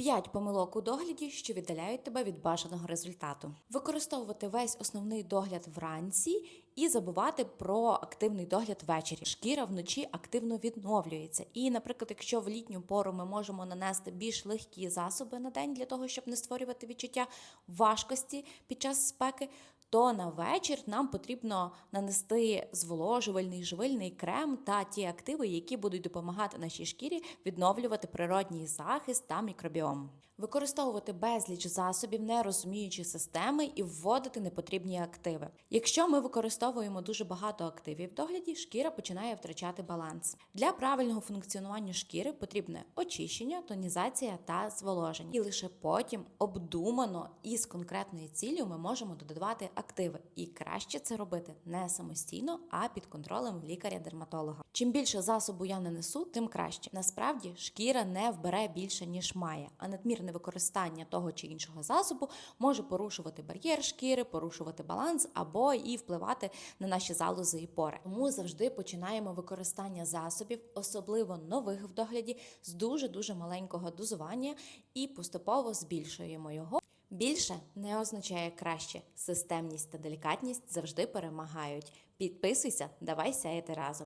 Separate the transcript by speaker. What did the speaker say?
Speaker 1: 5 помилок у догляді, що віддаляють тебе від бажаного результату. Використовувати весь основний догляд вранці і забувати про активний догляд ввечері. Шкіра вночі активно відновлюється. І, наприклад, якщо в літню пору ми можемо нанести більш легкі засоби на день для того, щоб не створювати відчуття важкості під час спеки. То на вечір нам потрібно нанести зволожувальний живильний крем та ті активи, які будуть допомагати нашій шкірі відновлювати природній захист та мікробіом. Використовувати безліч засобів, не розуміючи системи і вводити непотрібні активи. Якщо ми використовуємо дуже багато активів в догляді, шкіра починає втрачати баланс. Для правильного функціонування шкіри потрібне очищення, тонізація та зволоження. І лише потім обдумано і з конкретною ціллю ми можемо додавати активи. І краще це робити не самостійно, а під контролем лікаря-дерматолога. Чим більше засобу я нанесу, тим краще. Насправді шкіра не вбере більше ніж має, а надмірне використання того чи іншого засобу може порушувати бар'єр шкіри, порушувати баланс або і впливати на наші залози і пори. Тому завжди починаємо використання засобів, особливо нових в догляді, з дуже дуже маленького дозування і поступово збільшуємо його. Більше не означає краще. Системність та делікатність завжди перемагають. Підписуйся, давай сяяти разом.